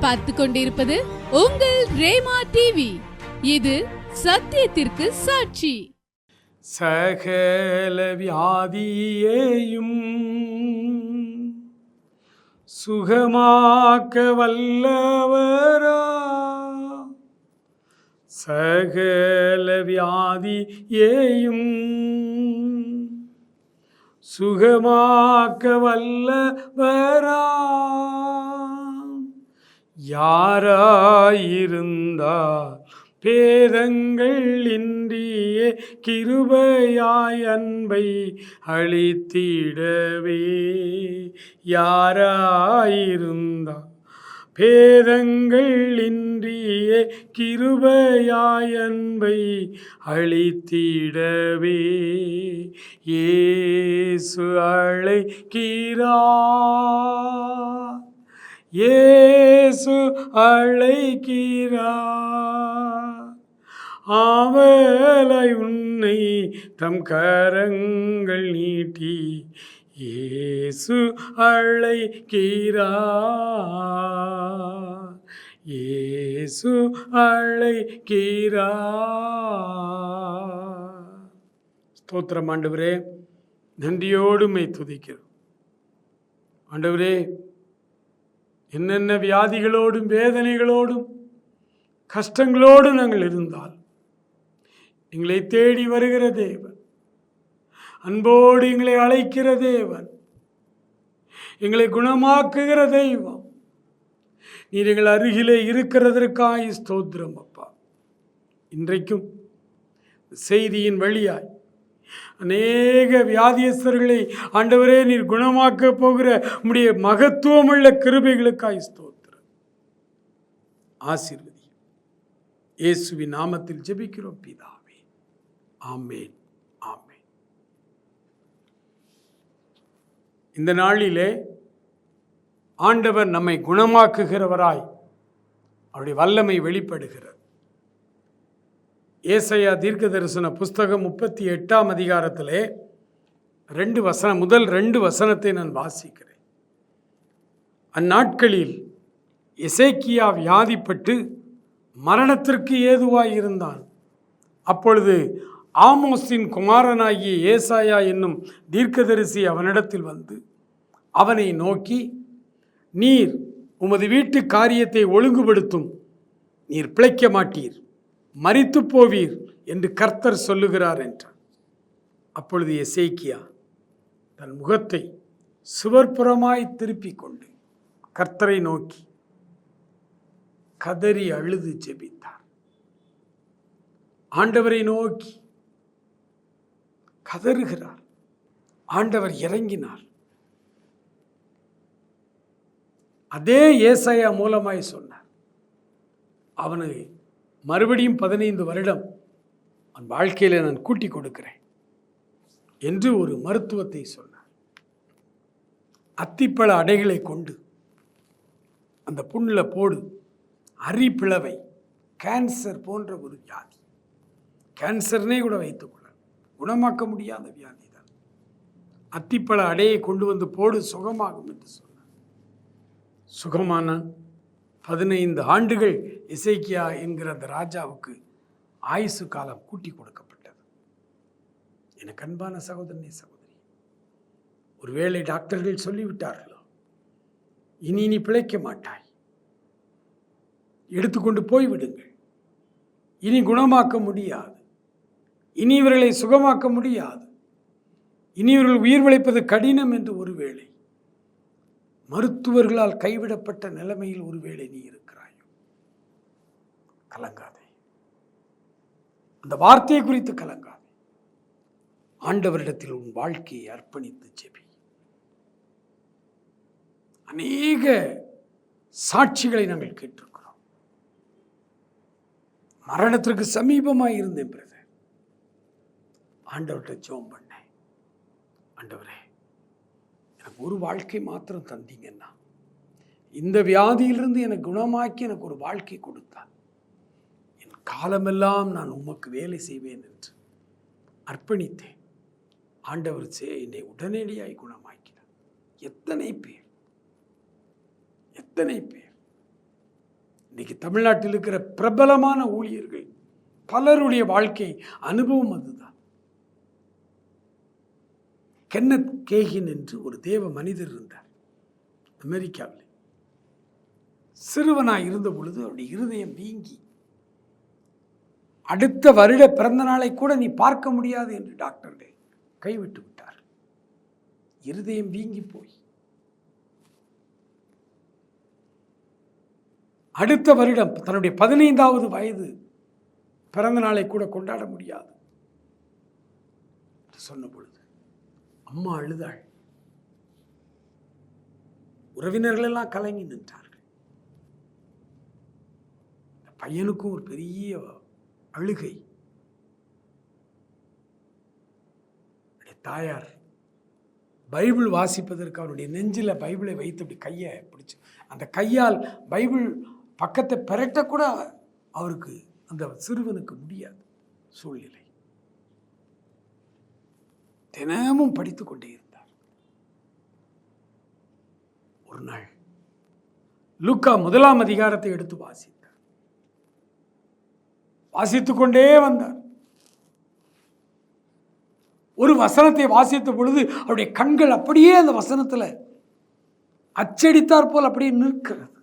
நீங்கள் பார்த்து கொண்டிருப்பது உங்கள் ரேமா டிவி இது சத்தியத்திற்கு சாட்சி. சகல வியாதியேயும் சுகமாக்க வல்லவரா. சகல வியாதியேயும் சுகமாக்க வல்லவரா. யாராயிருந்தார்? பேதங்கள் இன்றியே கிருபையாய் அன்பை அளித்திடவே. யாராயிருந்தார்? பேதங்கள் இன்றியே கிருபையாய் அன்பை அளித்திடவே. ஏசு அழைக்கிறார். இயேசு அழைக்கிறா ஆவலை உன்னை தம் கரங்கள் நீட்டி இயேசு அழைக்கிறா இயேசு அழைக்கிறா ஸ்தோத்திரம் ஆண்டவரே நன்றியோடு மை துதிக்கிறோம். ஆண்டவரே என்னென்ன வியாதிகளோடும் வேதனைகளோடும் கஷ்டங்களோடு நாங்கள் இருந்தால் எங்களை தேடி வருகிற தேவன் அன்போடு எங்களை அழைக்கிற தேவன் எங்களை குணமாக்குகிற தெய்வம் நீர் எங்கள் அருகிலே இருக்கிறதற்காய் ஸ்தோத்திரம் அப்பா. இன்றைக்கும் செய்தியின் வழியாய் அநேக வியாதியஸ்தர்களை ஆண்டவரே நீர் குணமாக்க போகிற உடைய மகத்துவமுள்ள கிருபைகளுக்காய் ஸ்தோத்திரம். ஆசீர்வதி. இயேசுவின் நாமத்தில் ஜெபிக்கிறோம் பிதாவே. ஆமேன். ஆமேன். இந்த நாளிலே ஆண்டவர் நம்மை குணமாக்குகிறவராய் அவருடைய வல்லமை வெளிப்படுகிறது. ஏசையா தீர்க்க தரிசன புஸ்தகம் முப்பத்தி எட்டாம் அதிகாரத்திலே ரெண்டு வசனம் முதல் ரெண்டு வசனத்தை நான் வாசிக்கிறேன். அந்நாட்களில் இசைக்கியா வியாதிப்பட்டு மரணத்திற்கு ஏதுவாய் இருந்தான். அப்பொழுது ஆமோஸின் குமாரனாகிய ஏசாயா என்னும் தீர்க்கதரிசி அவனிடத்தில் வந்து அவனை நோக்கி நீர் உமது வீட்டு காரியத்தை ஒழுங்குபடுத்தும் நீர் பிழைக்க மாட்டீர். மறித்து போவீர் என்று கர்த்தர் சொல்லுகிறார் என்றார். அப்பொழுது எசேக்கியா தன் முகத்தை சுவர்புறமாய் திருப்பிக் கொண்டு கர்த்தரை நோக்கி கதறி அழுது ஜெபித்தார். ஆண்டவரை நோக்கி கதறுகிறார். ஆண்டவர் இறங்கினார். அதே ஏசையா மூலமாய் சொன்னார். அவனுக்கு மறுபடியும் பதினைந்து வருடம் அவன் வாழ்க்கையில் நான் கூட்டி கொடுக்கிறேன் என்று ஒரு மருத்துவத்தை சொன்னார். அத்திப்பழ அடைகளை கொண்டு அந்த புண்ணில் போடு அரிப்பிளவை கேன்சர் போன்ற ஒரு வியாதி. கேன்சர்னே கூட வைத்துக்கொள்ள குணமாக்க முடியாத வியாதி தான். அத்திப்பழ அடையை கொண்டு வந்து போடு சுகமாகும் என்று சொன்னார். சுகமானான் பதினைந்து ஆண்டுகள் இசைக்கியா என்கிற அந்த ராஜாவுக்கு ஆயுசு காலம் கூட்டி கொடுக்கப்பட்டது. எனக்கு அன்பான சகோதரனே சகோதரி ஒருவேளை டாக்டர்கள் சொல்லிவிட்டார்களோ? இனி நீ பிழைக்க மாட்டாய். எடுத்துக்கொண்டு போய்விடுங்கள். இனி குணமாக்க முடியாது. இனி இவர்களை சுகமாக்க முடியாது. இனி இவர்கள் உயிர் விழைப்பது கடினம் என்று ஒருவேளை மருத்துவர்களால் கைவிடப்பட்ட நிலைமையில் ஒருவேளை நீ இருக்கிறாயோ? கலங்காதே. அந்த வார்த்தையை குறித்து கலங்காதே. ஆண்டவரிடத்தில் உன் வாழ்க்கையை அர்ப்பணித்து ஜெபி. அநேக சாட்சிகளை நாங்கள் கேட்டிருக்கிறோம். மரணத்திற்கு சமீபமாக இருந்தேன் பிரதர். ஆண்டவர்கிட்ட ஜோம் பண்ணேன். ஆண்டவரே ஒரு வாழ்க்கை மாத்திரம் தந்தீங்கன்னா இந்த வியாதியிலிருந்து எனக்கு குணமாக்கி எனக்கு ஒரு வாழ்க்கை கொடுத்தார். என் காலமெல்லாம் நான் உமக்கு வேலை செய்வேன் என்று அர்ப்பணித்தேன். ஆண்டவர் சே என்னை உடனடியாய் குணமாக்கினார். எத்தனை பேர் எத்தனை பேர். இன்னைக்கு தமிழ்நாட்டில் இருக்கிற பிரபலமான ஊழியர்கள் பலருடைய வாழ்க்கை அனுபவம் அதுதான். கென்னத் கேகின் என்று ஒரு தேவ மனிதர் இருந்தார். அமெரிக்காவில். சிறுவனாக இருந்த பொழுது அவருடைய இருதயம் வீங்கி. அடுத்த வருட பிறந்த நாளை கூட நீ பார்க்க முடியாது என்று டாக்டர்கள் கைவிட்டு விட்டார். இருதயம் வீங்கி போய். அடுத்த வருடம் தன்னுடைய பதினைந்தாவது வயது பிறந்த நாளை கூட கொண்டாட முடியாது. சொன்ன பொழுது அம்மா அழுதாள். உறவினர்கள் எல்லாம் கலங்கி நின்றார்கள். பையனுக்கும் ஒரு பெரிய அழுகை. தாயார் பைபிள் வாசிப்பதற்கு அவருடைய நெஞ்சில் பைபிளை வைத்து அப்படி கையை பிடிச்சி அந்த கையால் பைபிள் பக்கத்தை பெரட்டக்கூட அவருக்கு அந்த சிறுவனுக்கு முடியாது சூழ்நிலை. தினமும் படித்து கொண்டே இருந்தார். ஒரு நாள் லுக்கா முதலாம் அதிகாரத்தை எடுத்து வாசித்தார். வாசித்துக் கொண்டே வந்தார். ஒரு வசனத்தை வாசித்த பொழுது அவருடைய கண்கள் அப்படியே அந்த வசனத்தில் அச்சடித்தார் போல் அப்படியே நிற்கிறது.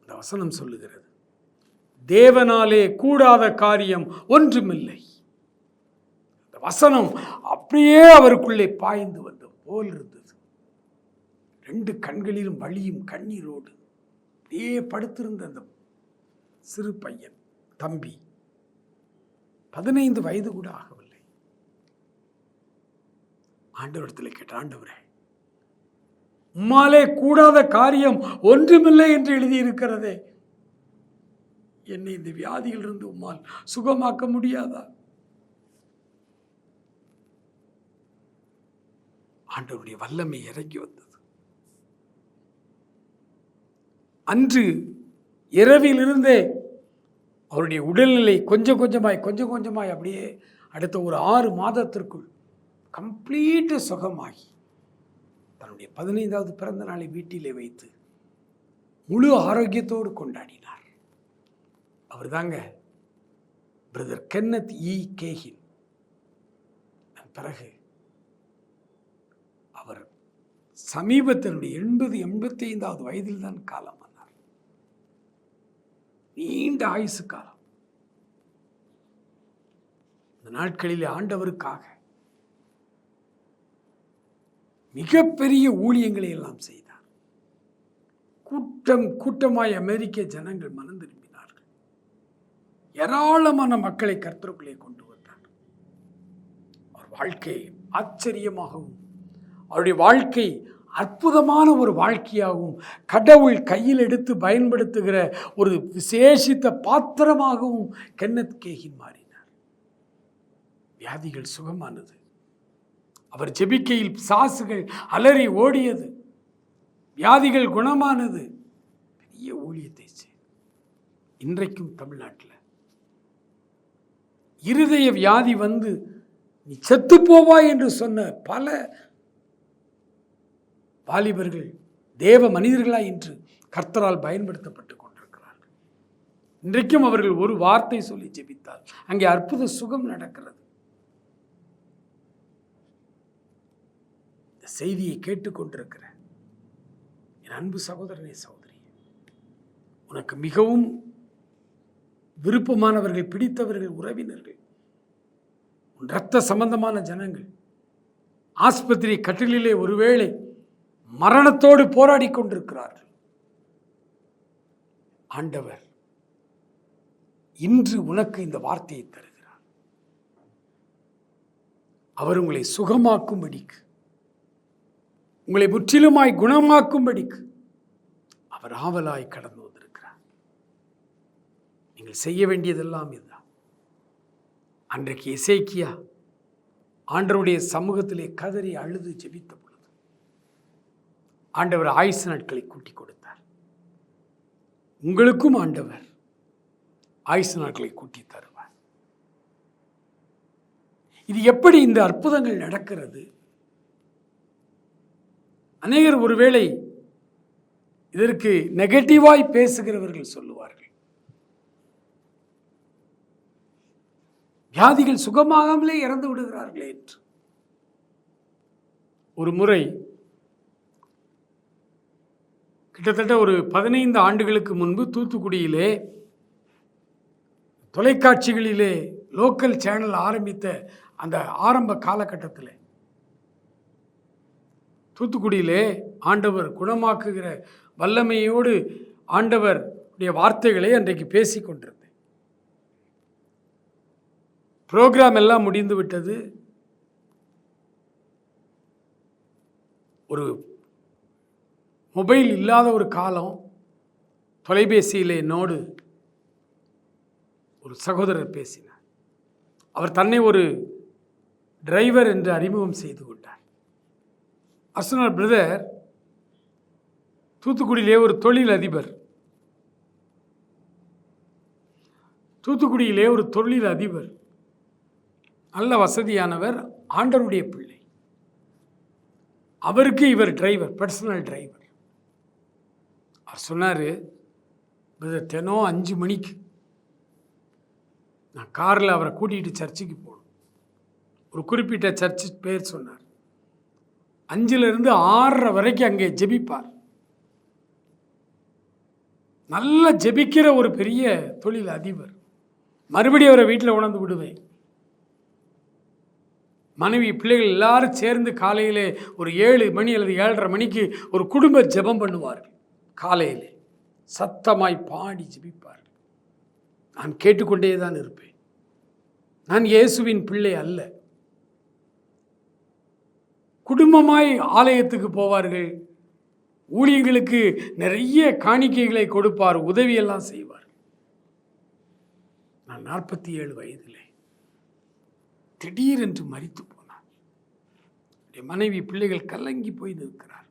அந்த வசனம் சொல்லுகிறது தேவனாலே கூடாத காரியம் ஒன்றுமில்லை. வசனம் அப்படியே அவருக்குள்ளே பாய்ந்து வந்த போல் இருந்தது. ரெண்டு கண்களிலும் வழியும் கண்ணீரோடு அப்படியே படுத்திருந்த அந்த சிறு பையன் தம்பி பதினைந்து வயது கூட ஆகவில்லை. ஆண்டவரிடத்தில் கேட்ட ஆண்டவரே உம்மாலே கூடாத காரியம் ஒன்றுமில்லை என்று எழுதியிருக்கிறதே. என்னை இந்த வியாதியிலிருந்து உம்மால் சுகமாக்க முடியாதா? ஆண்டவருடைய வல்லமை இறங்கி வந்தது. அன்று இரவிலிருந்தே அவருடைய உடல்நிலை கொஞ்சம் கொஞ்சமாய் கொஞ்சம் கொஞ்சமாய் அப்படியே அடுத்த ஒரு ஆறு மாதத்திற்குள் கம்ப்ளீட்டு சுகமாகி தன்னுடைய பதினைந்தாவது பிறந்த நாளை வீட்டிலே வைத்து முழு ஆரோக்கியத்தோடு கொண்டாடினார். அவர் தாங்க பிரதர் கென்னத் இ கேஹின். பிறகு அவர் சமீபத்தினுடைய எண்பது எண்பத்தி ஐந்தாவது வயதில் தான் காலமானார் நீண்ட ஆயுசு காலம். இந்த நாட்களில் ஆண்டவருக்காக மிகப்பெரிய ஊழியங்களை எல்லாம் செய்தார். கூட்டம் கூட்டமாய் அமெரிக்க ஜனங்கள் மனம் திரும்பினார்கள். ஏராளமான மக்களை கர்த்தருக்குள்ளே கொண்டு வந்தார். அவர் வாழ்க்கை ஆச்சரியமாகவும் அவருடைய வாழ்க்கை அற்புதமான ஒரு வாழ்க்கையாகவும் கடவுள் கையில் எடுத்து பயன்படுத்துகிற ஒரு விசேஷித்த பாத்திரமாகவும் கென்னத் கேகின் மாறினார். வியாதிகள் சுகமானது. அவர் ஜெபிக்கையில் சாசுகள் அலறி ஓடியது. வியாதிகள் குணமானது. பெரிய ஊழியத்தை செய் இன்றைக்கும் தமிழ்நாட்டில். இருதய வியாதி வந்து நீ செத்து போவாய் என்று சொன்ன பல வாலிபர்கள் தேவ மனிதர்களாய் இன்று கர்த்தரால் பயன்படுத்தப்பட்டு கொண்டிருக்கிறார்கள். இன்றைக்கும் அவர்கள் ஒரு வார்த்தை சொல்லி ஜெபித்தால் அங்கே அற்புத சுகம் நடக்கிறது. இந்த செய்தியை கேட்டுக்கொண்டிருக்கிற என் அன்பு சகோதரனே சகோதரி உனக்கு மிகவும் விருப்பமானவர்கள் பிடித்தவர்கள் உறவினர்கள் உன் இரத்த சம்பந்தமான ஜனங்கள் ஆஸ்பத்திரி கட்டிலே ஒருவேளை மரணத்தோடு போராடி கொண்டிருக்கிறார்கள் ஆண்டவர் இன்று உனக்கு இந்த வார்த்தையை தருகிறார். அவர் உங்களை சுகமாக்கும்படிக்கு உங்களை முற்றிலுமாய் குணமாக்கும்படிக்கு அவர் ஆவலாய் கடந்து வந்திருக்கிறார். நீங்கள் செய்ய வேண்டியதெல்லாம் இதுதான். அன்றைக்கு இசைக்கியா ஆண்டருடைய சமூகத்திலே கதறி அழுது ஜெபித்த ஆண்டவர் ஆயுசு நாட்களை கூட்டி கொடுத்தார். உங்களுக்கும் ஆண்டவர் ஆயுசு நாட்களை கூட்டி தருவார். இது எப்படி இந்த அற்புதங்கள் நடக்கிறது? அநேகர் ஒருவேளை இதற்கு நெகட்டிவாய் பேசுகிறவர்கள் சொல்லுவார்கள். வியாதிகள் சுகமாகாமலே இறந்து விடுகிறார்களே என்று. ஒரு முறை கிட்டத்தட்ட ஒரு பதினைந்து ஆண்டுகளுக்கு முன்பு தூத்துக்குடியிலே தொலைக்காட்சிகளிலே லோக்கல் சேனல் ஆரம்பித்த அந்த ஆரம்ப காலகட்டத்தில் தூத்துக்குடியிலே ஆண்டவர் குணமாக்குகிற வல்லமையோடு ஆண்டவர் உடைய வார்த்தைகளை அன்றைக்கு பேசி கொண்டிருந்தேன். ப்ரோக்ராம் எல்லாம் முடிந்து விட்டது. ஒரு மொபைல் இல்லாத ஒரு காலம் தொலைபேசியில் என்னோடு ஒரு சகோதரர் பேசினார். அவர் தன்னை ஒரு டிரைவர் என்று அறிமுகம் செய்து கொண்டார். அர்சனல் பிரதர் தூத்துக்குடியிலே ஒரு தொழில் அதிபர் தூத்துக்குடியிலே ஒரு தொழில் அதிபர் நல்ல வசதியானவர் ஆண்டருடைய பிள்ளை. அவருக்கு இவர் டிரைவர் பர்சனல் டிரைவர் அவர் சொன்னார் பிரதர் தினம் அஞ்சு மணிக்கு நான் காரில் அவரை கூட்டிகிட்டு சர்ச்சுக்கு போகணும். ஒரு குறிப்பிட்ட சர்ச்சு பேர் சொன்னார். அஞ்சிலிருந்து ஆறரை வரைக்கும் அங்கே ஜெபிப்பார். நல்ல ஜெபிக்கிற ஒரு பெரிய தொழில் அதிபர். மறுபடியும் அவரை வீட்டில் உணர்ந்து விடுவேன். மனைவி பிள்ளைகள் எல்லாரும் சேர்ந்து காலையிலே ஒரு ஏழு மணி அல்லது ஏழரை மணிக்கு ஒரு குடும்ப ஜெபம் பண்ணுவார்கள். காலையிலே சத்தமாய் பாடி ஜெபிப்பார்கள் நான் கேட்டுக்கொண்டே தான் இருப்பேன். நான் இயேசுவின் பிள்ளை அல்ல. குடும்பமாய் ஆலயத்துக்கு போவார்கள். ஊழியர்களுக்கு நிறைய காணிக்கைகளை கொடுப்பார் உதவியெல்லாம் செய்வார். நான் நாற்பத்தி ஏழு வயதிலே திடீரென்று மறித்து போனார். மனைவி பிள்ளைகள் கலங்கி போய் நிற்கிறார்.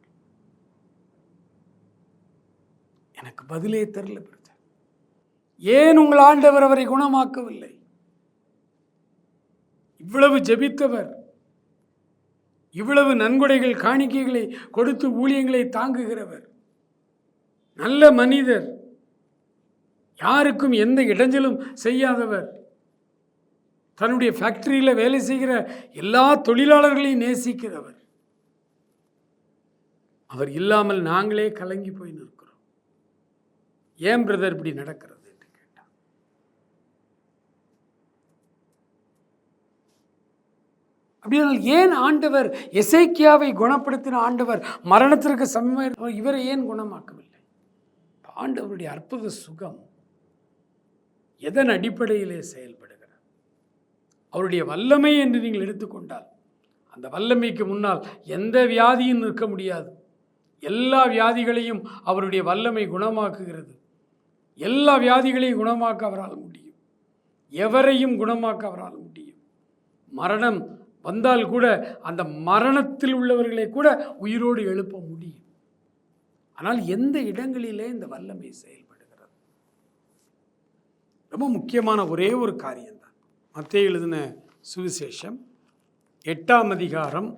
எனக்கு பதிலே தெரில பிரதர் ஏன் உங்கள் ஆண்டவர் அவரை குணமாக்கவில்லை? இவ்வளவு ஜெபித்தவர் இவ்வளவு நன்கொடைகள் காணிக்கைகளை கொடுத்து ஊழியங்களை தாங்குகிறவர் நல்ல மனிதர் யாருக்கும் எந்த இடைஞ்சலும் செய்யாதவர் தன்னுடைய ஃபேக்டரியில் வேலை செய்கிற எல்லா தொழிலாளர்களையும் நேசிக்கிறவர். அவர் இல்லாமல் நாங்களே கலங்கி போய் நிற்கிறோம் ஏன் பிரதர் இப்படி நடக்கிறது என்று கேட்டான். அப்படியானால் ஏன் ஆண்டவர் எசைக்கியாவை குணப்படுத்தின ஆண்டவர் மரணத்திற்கு சமமாக இவரை ஏன் குணமாக்கவில்லை? ஆண்டவருடைய அற்புத சுகம் எதன் அடிப்படையிலே செயல்படுகிறது? அவருடைய வல்லமை என்று நீங்கள் எடுத்துக்கொண்டால் அந்த வல்லமைக்கு முன்னால் எந்த வியாதியும் நிற்க முடியாது. எல்லா வியாதிகளையும் அவருடைய வல்லமை குணமாக்குகிறது. எல்லா வியாதிகளையும் குணமாக்க அவரால் முடியும். எவரையும் குணமாக்க அவரால் முடியும். மரணம் வந்தால் கூட அந்த மரணத்தில் உள்ளவர்களை கூட உயிரோடு எழுப்ப முடியும். ஆனால் எந்த இடங்களிலே இந்த வல்லமை செயல்படுகிறது? ரொம்ப முக்கியமான ஒரே ஒரு காரியம்தான். மத்திய எழுதின சுவிசேஷம் எட்டாம் அதிகாரம்.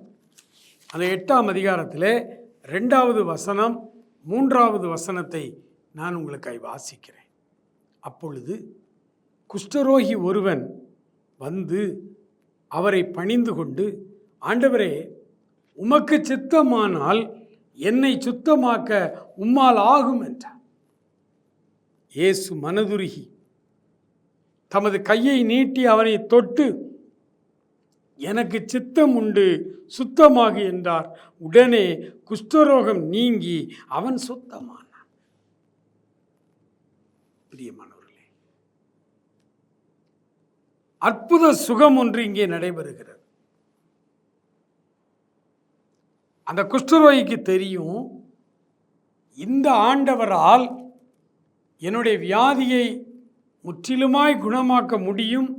அந்த எட்டாம் அதிகாரத்தில் ரெண்டாவது வசனம் மூன்றாவது வசனத்தை நான் உங்களுக்காய் வாசிக்கிறேன். அப்பொழுது குஷ்டரோகி ஒருவன் வந்து அவரை பணிந்து கொண்டு ஆண்டவரே உமக்கு சித்தமானால் என்னை சுத்தமாக்க உம்மால் ஆகும் என்றார் இயேசு மனதுருகி தமது கையை நீட்டி அவனை தொட்டு எனக்கு சித்தம் உண்டு சுத்தமாகு என்றார். உடனே குஷ்டரோகம் நீங்கி அவன் சுத்தமானான். பிரியமானவர்களே அற்புத சுகம் ஒன்று இங்கே நடைபெறுகிறது. அந்த குஷ்டரோகிக்கு தெரியும் இந்த ஆண்டவரால் என்னுடைய வியாதியை முற்றிலுமாய் குணமாக்க முடியும்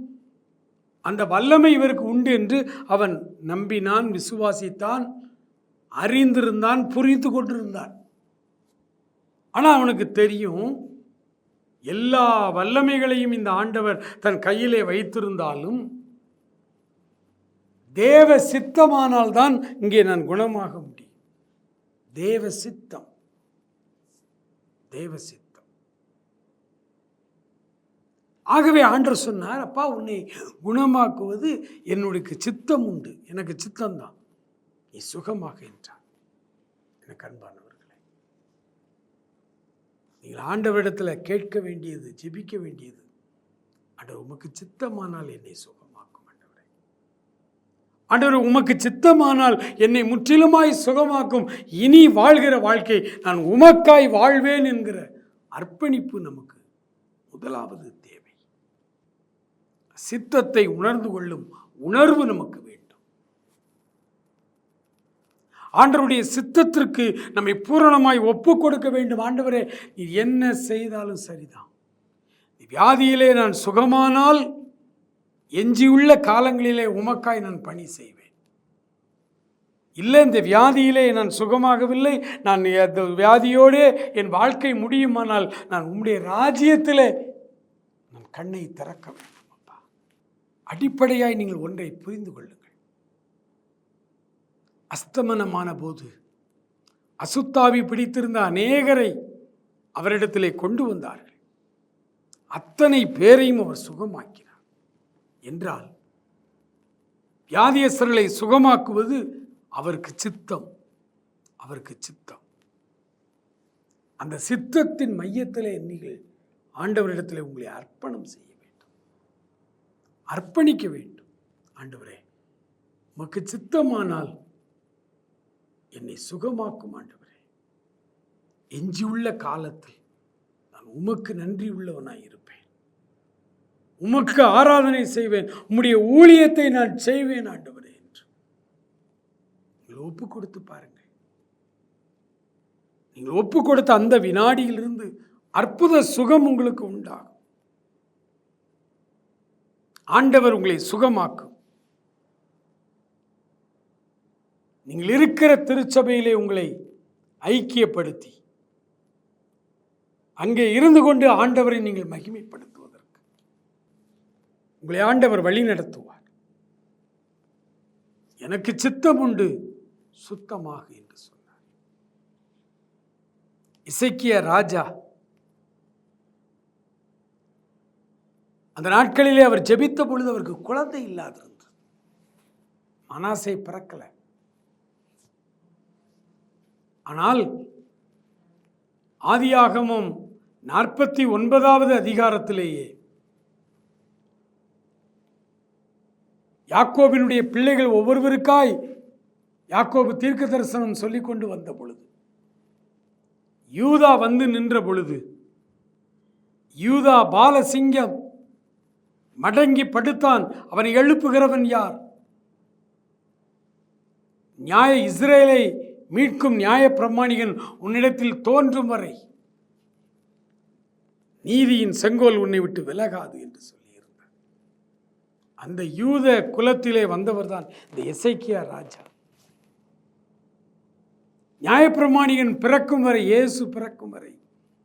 அந்த வல்லமை இவருக்கு உண்டு என்று அவன் நம்பினான் விசுவாசித்தான் அறிந்திருந்தான் புரிந்து கொண்டிருந்தான். ஆனால் அவனுக்கு தெரியும் எல்லா வல்லமைகளையும் இந்த ஆண்டவர் தன் கையிலே வைத்திருந்தாலும் தேவ சித்தமானால் தான் இங்கே நான் குணமாக முடியும். தேவ சித்தம். தேவ சித்தம். ஆகவே ஆண்டர் சொன்னார் அப்பா உன்னை குணமாக்குவது என்னுடைய சித்தம் உண்டு. எனக்கு சித்தம்தான். நீ சுகமாக என்றார். எனக்கு அன்பான நீங்கள் ஆண்டவரிடத்தில் கேட்க வேண்டியது ஜெபிக்க வேண்டியது. ஆண்டவர் உமக்கு சித்தமானால் என்னை சுகமாக்கும் ஆண்டவரே. ஆண்டவர் உமக்கு சித்தமானால் என்னை முற்றிலுமாய் சுகமாக்கும். இனி வாழ்கிற வாழ்க்கை நான் உமக்காய் வாழ்வேன் என்கிற அர்ப்பணிப்பு நமக்கு முதலாவது தேவை. சித்தத்தை உணர்ந்து கொள்ளும் உணர்வு நமக்கு வேண்டும் ஆண்டவருடைய சித்தத்திற்கு நம்மை பூரணமாய் ஒப்பு கொடுக்க வேண்டும். ஆண்டவரே நீ என்ன செய்தாலும் சரிதான். வியாதியிலே நான் சுகமானால் எஞ்சியுள்ள காலங்களிலே உமக்காய் நான் பணி செய்வேன். இல்லை இந்த வியாதியிலே நான் சுகமாகவில்லை. நான் அந்த வியாதியோடே என் வாழ்க்கை முடியுமானால் நான் உம்முடைய ராஜ்யத்திலே நான் கண்ணை திறக்க வேண்டும் அப்பா அடிப்படையாய் நீங்கள் ஒன்றை புரிந்து கொள்ளுங்கள். அஸ்தமனமான போது அசுத்தாவி பிடித்திருந்த அநேகரை அவரிடத்திலே கொண்டு வந்தார்கள். அத்தனை பேரையும் அவர் சுகமாக்கினார். என்றால் வியாதியஸ்தர்களை சுகமாக்குவது அவருக்கு சித்தம். அவருக்கு சித்தம். அந்த சித்தத்தின் மையத்திலே நீங்கள் ஆண்டவரிடத்தில் உங்களை அர்ப்பணம் செய்ய வேண்டும். அர்ப்பணிக்க வேண்டும். ஆண்டவரே உமக்கு சித்தமானால் என்னை சுகமாக்கும் ஆண்டவரே. எஞ்சியுள்ள காலத்தில் நான் உமக்கு நன்றி உள்ளவனாய் இருப்பேன். உமக்கு ஆராதனை செய்வேன். உம்முடைய ஊழியத்தை நான் செய்வேன் ஆண்டவரே என்று. நீங்கள் ஒப்பு கொடுத்து பாருங்கள். நீங்கள் ஒப்பு கொடுத்த அந்த வினாடியிலிருந்து அற்புத சுகம் உங்களுக்கு உண்டாகும். ஆண்டவர் உங்களை சுகமாக்கும். நீங்கள் இருக்கிற திருச்சபையிலே உங்களை ஐக்கியப்படுத்தி அங்கே இருந்து கொண்டு ஆண்டவரை நீங்கள் மகிமைப்படுத்துவதற்கு. உங்களை ஆண்டவர் வழி நடத்துவார். எனக்கு சித்தம் உண்டு சுத்தமாக என்று சொன்னார். இசைக்கிய ராஜா அந்த நாட்களிலே அவர் ஜெபித்த பொழுது அவருக்கு குழந்தை இல்லாதிருந்தது. மனாசை பிறக்கலை. ஆனால் ஆதியாகமும் நாற்பத்தி ஒன்பதாவது அதிகாரத்திலேயே யாக்கோபினுடைய பிள்ளைகள் ஒவ்வொருவருக்காய் யாக்கோபு தீர்க்க தரிசனம் சொல்லிக் கொண்டு வந்த பொழுது யூதா வந்து நின்ற பொழுது யூதா பாலசிங்கம் மடங்கி படுத்தான். அவனை எழுப்புகிறவன் யார்? நியாய இஸ்ரேலை மீட்கும் நியாயப்பிரமாணிகன் உன்னிடத்தில் தோன்றும் வரை நீதியின் செங்கோல் உன்னை விட்டு விலகாது என்று சொல்லியிருந்தார். அந்த யூத குலத்திலே வந்தவர்தான் இந்த எசைக்கியா ராஜா. நியாயப்பிரமாணிகன் பிறக்கும் வரை இயேசு பிறக்கும் வரை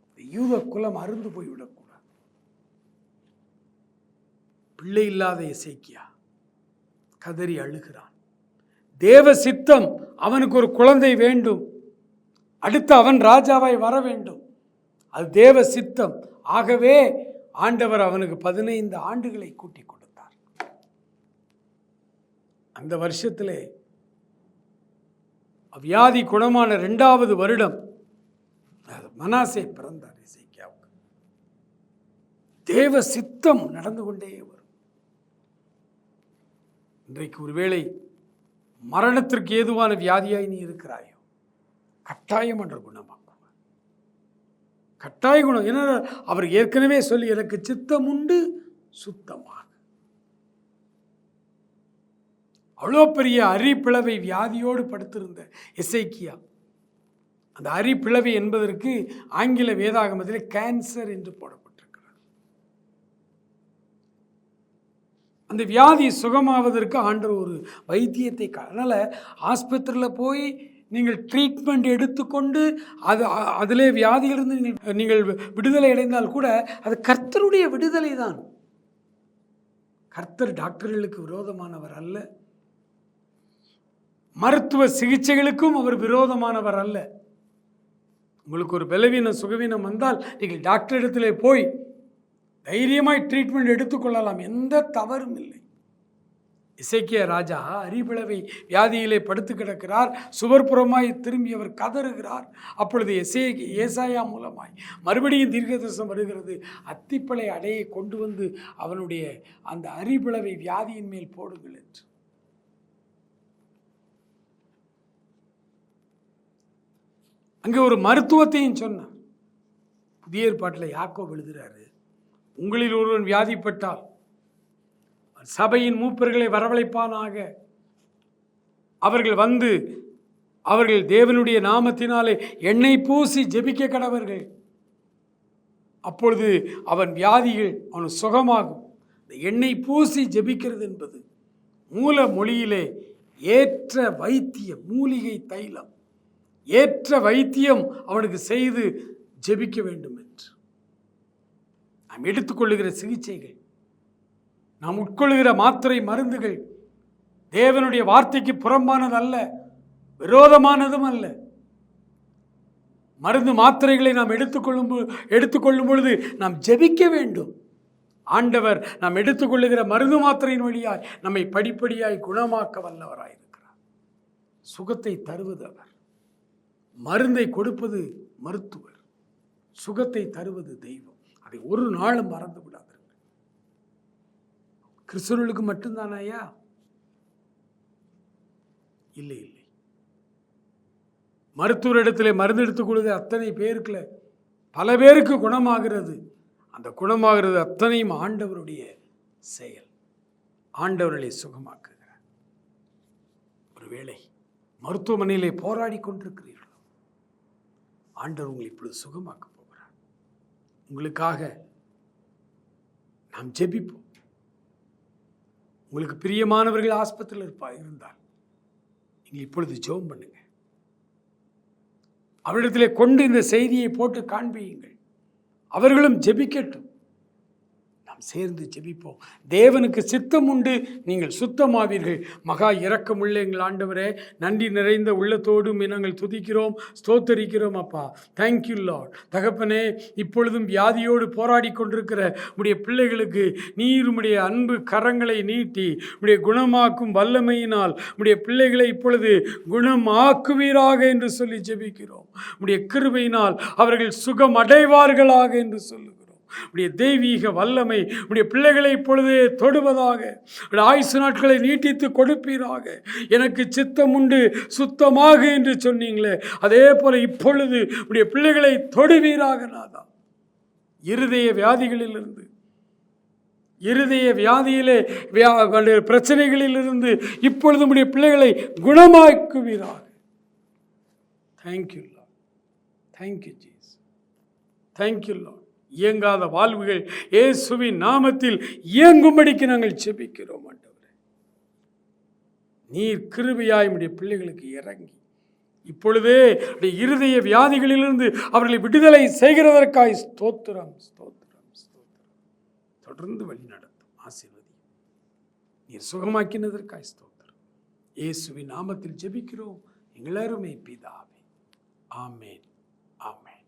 இந்த யூத குலம் அருந்து போய்விடக்கூடாது. பிள்ளை இல்லாத எசைக்கியா கதறி அழுகிறான். தேவ சித்தம் அவனுக்கு ஒரு குழந்தை வேண்டும். அடுத்து அவன் ராஜாவாய் வர வேண்டும். அது தேவ சித்தம் ஆகவே ஆண்டவர் அவனுக்கு பதினைந்து ஆண்டுகளை கூட்டி கொடுத்தார். அந்த வருஷத்தில் வியாதி குணமான ரெண்டாவது வருடம் மனாசே பிறந்தார் இசைக்கியாவுக்கு தேவ சித்தம் நடந்து கொண்டே வரும். இன்றைக்கு ஒருவேளை மரணத்திற்கு ஏதுவான வியாதியாய் நீ இருக்கிறாயோ? கட்டாயம் என்ற குணமாக்குவார். கட்டாய குணம். ஏன்னா அவர் ஏற்கனவே சொல்லி எனக்கு சித்தம் உண்டு சுத்தமாக. அவ்வளோ பெரிய அரிப்பிளவை வியாதியோடு படுத்திருந்த இசைக்கியா அந்த அரிப்பிளவை என்பதற்கு ஆங்கில வேதாகமத்தில் கேன்சர் என்று போடப்படும் அந்த வியாதி சுகமாவதற்கு ஆண்டவர் ஒரு வைத்தியத்தை அதனால் ஆஸ்பத்திரியில் போய் நீங்கள் ட்ரீட்மெண்ட் எடுத்துக்கொண்டு அது அதிலே வியாதியிலிருந்து நீங்கள் நீங்கள் விடுதலை அடைந்தால் கூட அது கர்த்தருடைய விடுதலை தான். கர்த்தர் டாக்டர்களுக்கு விரோதமானவர் அல்ல. மருத்துவ சிகிச்சைகளுக்கும் அவர் விரோதமானவர் அல்ல. உங்களுக்கு ஒரு பலவீனம் சுகவீனம் வந்தால் நீங்கள் டாக்டர் இடத்திலே போய் தைரியமாய் ட்ரீட்மெண்ட் எடுத்துக்கொள்ளலாம். எந்த தவறும் இல்லை. இசைக்கிய ராஜா அரிபிளவை வியாதியிலே படுத்து கிடக்கிறார். சுவர்புறமாய் திரும்பி அவர் கதறுகிறார். அப்பொழுது எசே ஏசாயா மூலமாய் மறுபடியும் தீர்க்கதரிசனம் வருகிறது. அத்திப்பளை அடையை கொண்டு வந்து அவனுடைய அந்த அரிபிளவை வியாதியின் மேல் போடுங்கள் என்று. அங்கே ஒரு மருத்துவத்தையும் சொன்னார். புதிய ஏற்பாட்டில் யாக்கோ எழுதுகிறாரு உங்களில் ஒருவன் வியாதிப்பட்டால் சபையின் மூப்பர்களை வரவழைப்பானாக. அவர்கள் வந்து அவர்கள் தேவனுடைய நாமத்தினாலே எண்ணெய் பூசி ஜெபிக்க கடவர்கள். அப்பொழுது அவன் வியாதிகள் அவன் சுகமாகும். இந்த எண்ணெய் பூசி ஜெபிக்கிறது என்பது மூல மொழியிலே ஏற்ற வைத்தியம் மூலிகை தைலம். ஏற்ற வைத்தியம் அவனுக்கு செய்து ஜெபிக்க வேண்டும் என்று நாம் எடுத்துக்கொள்ளுகிற சிகிச்சைகள் நாம் உட்கொள்ளுகிற மாத்திரை மருந்துகள் தேவனுடைய வார்த்தைக்கு புறம்பானது அல்ல விரோதமானதும் அல்ல. மருந்து மாத்திரைகளை நாம் எடுத்துக்கொள்ளும் எடுத்துக்கொள்ளும் பொழுது நாம் ஜெபிக்க வேண்டும். ஆண்டவர் நாம் எடுத்துக்கொள்ளுகிற மருந்து மாத்திரையின் வழியாய் நம்மை படிப்படியாய் குணமாக்க வல்லவராயிருக்கிறார் சுகத்தை தருவது அவர். மருந்தை கொடுப்பது மருத்துவர். சுகத்தை தருவது தெய்வம். அதை ஒரு நாளும் மறந்து விடாதீர்கள். கிறிஸ்தவர்களுக்கு மட்டும்தானா ஐயா? இல்லை இல்லை. மருத்துவரிடத்திலே மருந்து எடுத்துக்கொள்வது அத்தனை பேருக்குல பல பேருக்கு குணமாகிறது. அந்த குணமாகிறது அத்தனையும் ஆண்டவருடைய செயல். ஆண்டவர்களை சுகமாக்குகிறார். ஒருவேளை மருத்துவமனையிலே போராடி கொண்டிருக்கிறீர்கள்? ஆண்டவர் உங்களை இப்பொழுது சுகமாக்க உங்களுக்காக நாம் ஜெபிப்போம். உங்களுக்கு பிரியமானவர்கள் ஆஸ்பத்திரியில் இருப்பா இருந்தால் நீங்கள் இப்பொழுது ஜெபம் பண்ணுங்க. அவரிடத்திலே கொண்டு இந்த செய்தியை போட்டு காண்பியுங்கள். அவர்களும் ஜெபிக்கட்டும். நாம் சேர்ந்து ஜெபிப்போம். தேவனுக்கு சித்தம் உண்டு நீங்கள் சுத்தமாவீர்கள். மகா இரக்கமுள்ள எங்கள் ஆண்டவரே நன்றி நிறைந்த உள்ளத்தோடும் நாங்கள் துதிக்கிறோம் ஸ்தோத்தரிக்கிறோம் அப்பா. தேங்க்யூ லார்ட் தகப்பனே இப்பொழுதும் வியாதியோடு போராடி கொண்டிருக்கிற உடைய பிள்ளைகளுக்கு நீர் அன்பு கரங்களை நீட்டி உடைய குணமாக்கும் வல்லமையினால் உடைய பிள்ளைகளை இப்பொழுது குணமாக்குவீராக என்று சொல்லி ஜெபிக்கிறோம். உடைய கிருபையினால் அவர்கள் சுகம் அடைவார்களாக என்று சொல்லு உடைய தெய்வீக வல்லமை உடைய பிள்ளைகளை இப்பொழுது தொடுவதாக உடைய ஆயுசு நாட்களை நீட்டித்து கொடுப்பீராக. எனக்கு சித்தம் உண்டு சுத்தமாக என்று சொன்னீங்களே அதே போல இப்பொழுது உடைய பிள்ளைகளை தொடுவீராக நாதா இருதய வியாதிகளிலிருந்து இருதய வியாதியிலே வியா பிரச்சனைகளிலிருந்து இப்பொழுது உடைய பிள்ளைகளை குணமாக்குவீராக. Thank you lord thank you Jesus thank you lord இயங்காத வாழ்வுகள் இயேசுவின் நாமத்தில் இயங்கும்படிக்கு நாங்கள் செபிக்கிறோம் ஆண்டவரே. நீர் கிருபியாய் உடைய பிள்ளைகளுக்கு இறங்கி இப்பொழுதே இருதய வியாதிகளிலிருந்து அவர்களை விடுதலை செய்கிறதற்காய் ஸ்தோத்திரம் ஸ்தோத்திரம் ஸ்தோத்திரம். தொடர்ந்து வழி நடத்தும் ஆசீர்வதி நீர் சுகமாக்கினதற்காய் ஸ்தோத்திரம். இயேசுவின் நாமத்தில் ஜெபிக்கிறோம். எங்களருமே பிதாவே. ஆமேன். ஆமேன்.